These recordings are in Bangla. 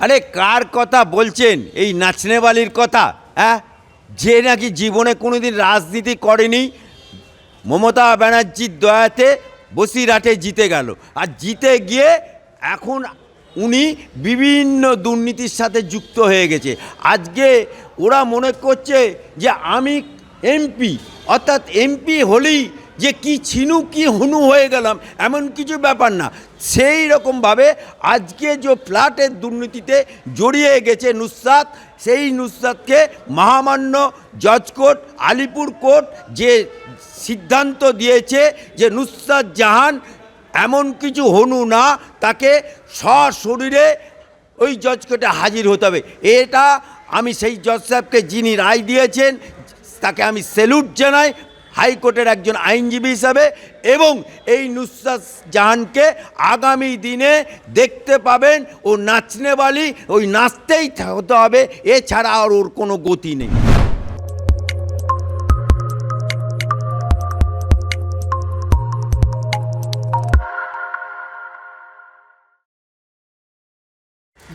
আরে কার কথা বলছেন? এই নাচনেওয়ালির কথা হ্যাঁ? যে নাকি জীবনে কোনোদিন রাজনীতি করেনি, মমতা ব্যানার্জির দয়াতে বসিরহাটে জিতে গেল। আর জিতে গিয়ে এখন উনি বিভিন্ন দুর্নীতির সাথে যুক্ত হয়ে গেছে। আজকে ওরা মনে করছে যে আমি এমপি, অর্থাৎ এমপি হলেই যে কি ছিনু, কি হুনু হয়ে গেলাম, এমন কিছু ব্যাপার না। সেই রকমভাবে আজকে যে ফ্ল্যাটের দুর্নীতিতে জড়িয়ে গেছে নুসরাত, সেই নুসরাতকে মহামান্য জজ কোর্ট, আলিপুর কোর্ট যে সিদ্ধান্ত দিয়েছে যে নুসরাত জাহান এমন কিছু হনু না, তাকে সশরীরে ওই জজ কোর্টে হাজির হতে হবে। এটা আমি সেই জজ সাহেবকে যিনি রায় দিয়েছেন, তাকে আমি স্যালুট জানাই। হাইকোর্টের একজন আইনজীবী হিসাবে এবং এই নুসরাত জাহানকে আগামী দিনে দেখতে পাবেন ও নাচনেওয়ালি ওই নাচতেই হতে হবে, এছাড়া আর ওর কোনো গতি নেই।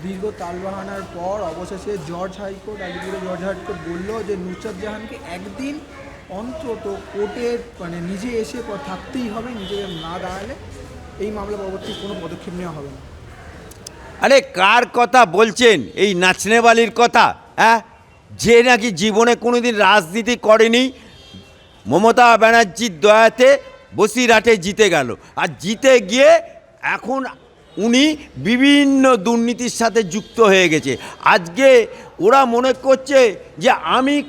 দীর্ঘ তালবাহানার পর অবশেষে জর্জ হাইকোর্ট, আলিপুরে জর্জ হাইকোর্ট বলল যে নুসরাত জাহানকে একদিন অন্তত কোর্টের মানে নিজে এসে থাকতেই হবে নিজে না দাঁড়ালে এই মামলা পরবর্তী কোনো পদক্ষেপ নেওয়া হবে না। আরে কার কথা বলছেন? এই নাচনেবালির কথা হ্যাঁ? যে নাকি জীবনে কোনোদিন রাজনীতি করেনি, মমতা ব্যানার্জির দয়াতে বসিরহাটে জিতে গেল। আর জিতে গিয়ে এখন উনি বিভিন্ন দুর্নীতির সাথে যুক্ত হয়ে গেছে। আজকে ওরা মনে করছে যে আমি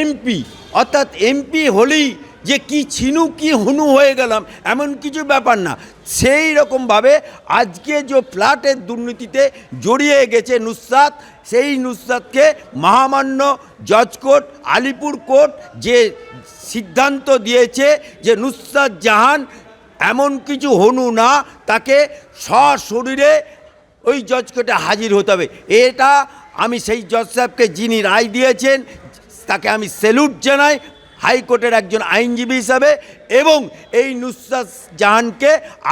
এমপি অর্থাৎ এমপি হলেই যে কি ছিনু কি হুনু হয়ে গেলাম, এমন কিছু ব্যাপার না। সেই রকমভাবে আজকে যে ফ্ল্যাটের দুর্নীতিতে জড়িয়ে গেছে নুসরাত, সেই নুসরাতকে মহামান্য জজ কোর্ট, আলিপুর কোর্ট যে সিদ্ধান্ত দিয়েছে যে নুসরাত জাহান এমন কিছু হনু না, তাকে সশরীরে ওই জজ কোর্টে হাজির হতে হবে। এটা আমি সেই জজ সাহেবকে যিনি রায় দিয়েছেন তাকে আমি সেলুট জানাই হাইকোর্টের একজন আইনজীবী হিসাবে এবং এই নুসরাত জাহানকে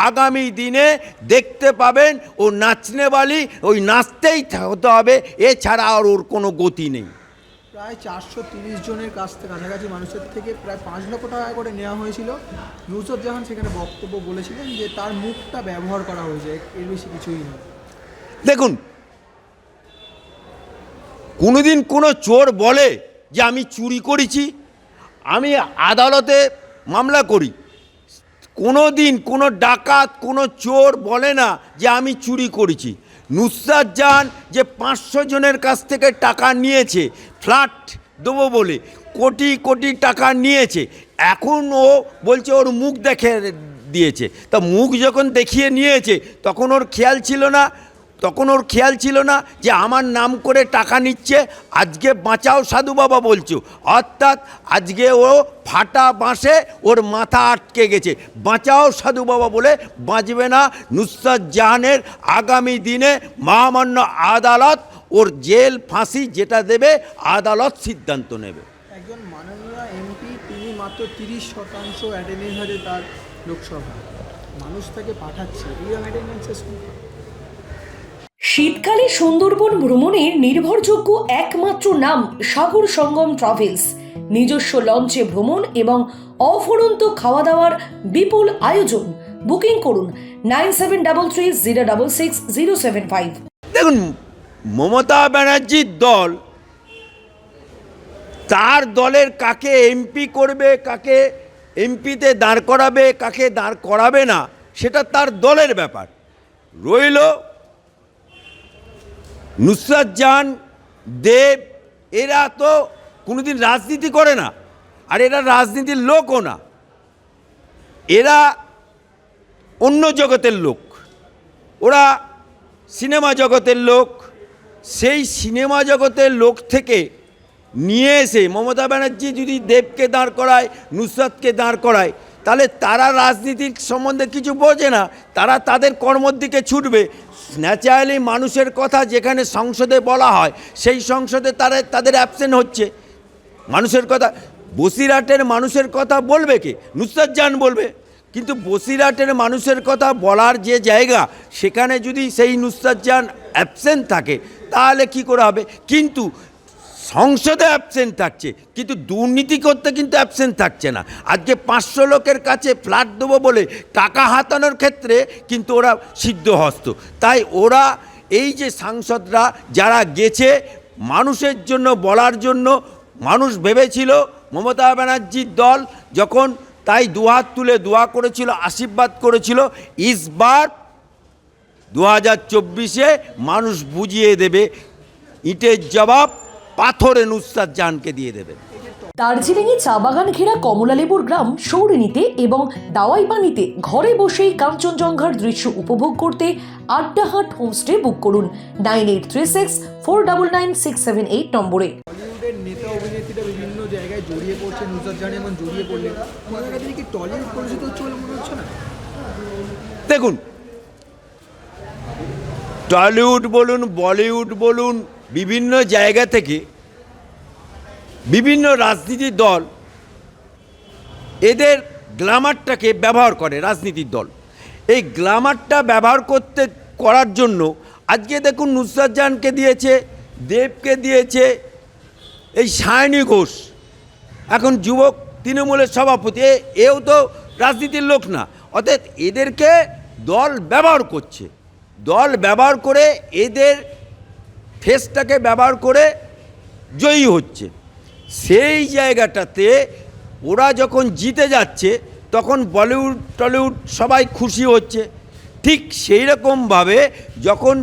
আগামী দিনে দেখতে পাবেন ও নাচনেওয়ালি ওই নাচতেই হতে হবে এছাড়া আর ওর কোনো গতি নেই। প্রায় চারশো তিরিশ জনের কাছ থেকে কাছাকাছি মানুষের থেকে প্রায় পাঁচ লক্ষ টাকা করে নেওয়া হয়েছিল। নুসরত জাহান সেখানে বক্তব্য বলেছিলেন যে তার মুখটা ব্যবহার করা হয়েছে এর বেশি কিছুই নয়। দেখুন কোনোদিন কোনো চোর বলে যে আমি চুরি করেছি, আমি আদালতে মামলা করি। কোনো দিন কোনো ডাকাত, কোনো চোর বলে না যে আমি চুরি করেছি। নুসরাত জাহান যে পাঁচশো জনের কাছ থেকে টাকা নিয়েছে, ফ্ল্যাট দেবো বলে কোটি কোটি টাকা নিয়েছে, এখন ও বলছে ওর মুখ দেখে দিয়েছে। তা মুখ যখন দেখিয়ে নিয়েছে, তখন ওর খেয়াল ছিল না তখন ওর খেয়াল ছিল না যে আমার নাম করে টাকা নিচ্ছে। আজকে বাঁচাও সাধু বাবা বলছো। অর্থাৎ আজকে ও ফাটা বাঁশে ওর মাথা আটকে গেছে। বাঁচাও সাধু বাবা বলে বাঁচবে না নুসরাত জাহানের আগামী দিনে মহামান্য আদালত ওর জেল, ফাঁসি যেটা দেবে, আদালত সিদ্ধান্ত নেবে। একজন মাননীয় এমপি, তিনি মাত্র তিরিশ শতাংশ অ্যাটেন্ডেন্স তার লোকসভা মানুষ তাকে পাঠাচ্ছে। শীতকালে সুন্দরবন ভ্রমণের নির্ভরযোগ্য একমাত্র নাম সাগর সঙ্গম ট্রাভেলস। নিজস্ব লঞ্চে ভ্রমণ এবং অফুরন্ত খাওয়া দাওয়ার বিপুল আয়োজন। বুকিং করুন nine seven double three zero double six zero seven five. দেখুন, মমতা ব্যানার্জির দল, তার দলের কাকে এমপি করবে, কাকে এমপিতে দাঁড় করাবে, কাকে দাঁড় করাবে না, সেটা তার দলের ব্যাপার। রইল নুসরাত জাহান, দেব, এরা তো কোনোদিন রাজনীতি করে না, আর এরা রাজনীতির লোকও না। এরা অন্য জগতের লোক। ওরা সিনেমা জগতের লোক। সেই সিনেমা জগতের লোক থেকে নিয়ে এসে মমতা ব্যানার্জি যদি দেবকে দাঁড় করায়, নুসরাতকে দাঁড় করায় তাহলে তারা রাজনীতির সম্বন্ধে কিছু বোঝে না, তারা তাদের কর্মর দিকে ছুটবে। ন্যাচারালি মানুষের কথা যেখানে সংসদে বলা হয়, সেই সংসদে তারা, তাদের অ্যাবসেন্ট হচ্ছে। মানুষের কথা, বসিরহাটের মানুষের কথা বলবে কে? নুসরাত জান বলবে। কিন্তু বসিরহাটের মানুষের কথা বলার যে জায়গা, সেখানে যদি সেই নুসরাত জাহান অ্যাবসেন্ট থাকে, তাহলে কি করে হবে? কিন্তু সংসদে অ্যাবসেন্ট থাকছে, কিন্তু দুর্নীতি করতে কিন্তু অ্যাবসেন্ট থাকছে না। আজকে পাঁচশো লোকের কাছে ফ্ল্যাট দেবো বলে টাকা হাতানোর ক্ষেত্রে কিন্তু ওরা সিদ্ধহস্ত। তাই ওরা এই যে সাংসদরা যারা গেছে, মানুষের জন্য বলার জন্য, মানুষ ভেবেছিল মমতা ব্যানার্জির দল যখন তাই দুহাত তুলে দোয়া করেছিল, আশীর্বাদ করেছিল, ইসবার দু হাজার চব্বিশে মানুষ বুঝিয়ে দেবে, ইটের জবাব পাথরে নুসরাত জানকে দিয়ে দেবে। দার্জিলিংয়ে চা বাগান ঘেরা কমলালেবুর গ্রাম সৌরিনীতে এবং দাওয়াই পানিতে ঘরে বসেই কাঞ্চনজঙ্ঘার দৃশ্য উপভোগ করতে আড্ডাহাট হোমস্টে বুক করুন nine eight three six four double nine six seven eight নম্বরে। বলিউডের নেতা অভিনেত্রীরা বিভিন্ন জায়গায় জড়িয়ে পড়ছে নুসরাত জাহান এমন জড়িয়ে পড়লে কি টলিউড কলুষিত হচ্ছে মনে হচ্ছে না? দেখুন টলিউড বলুন বলিউড বলুন বিভিন্ন জায়গা থেকে বিভিন্ন রাজনীতির দল এদের গ্ল্যামারটাকে ব্যবহার করে রাজনীতির দল। এই গ্ল্যামারটা ব্যবহার করতে, করার জন্য আজকে দেখুন নুসরাত জাহানকে দিয়েছে, দেবকে দিয়েছে, এই সায়নী ঘোষ। এখন যুবক তৃণমূলের সভাপতি এও তো রাজনীতির লোক না। অর্থাৎ এদেরকে দল ব্যবহার করছে। দল ব্যবহার করে এদের ফেসটাকে ব্যবহার করে জয়ী হচ্ছে। সেই জায়গাটাতে ওরা যখন জিতে যাচ্ছে, তখন বলিউড, টলিউড সবাই খুশি হচ্ছে। ঠিক সেই রকমভাবে যখন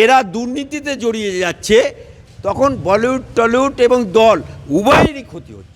এরা দুর্নীতিতে জড়িয়ে যাচ্ছে, তখন বলিউড, টলিউড এবং দল উভয়েরই ক্ষতি হচ্ছে।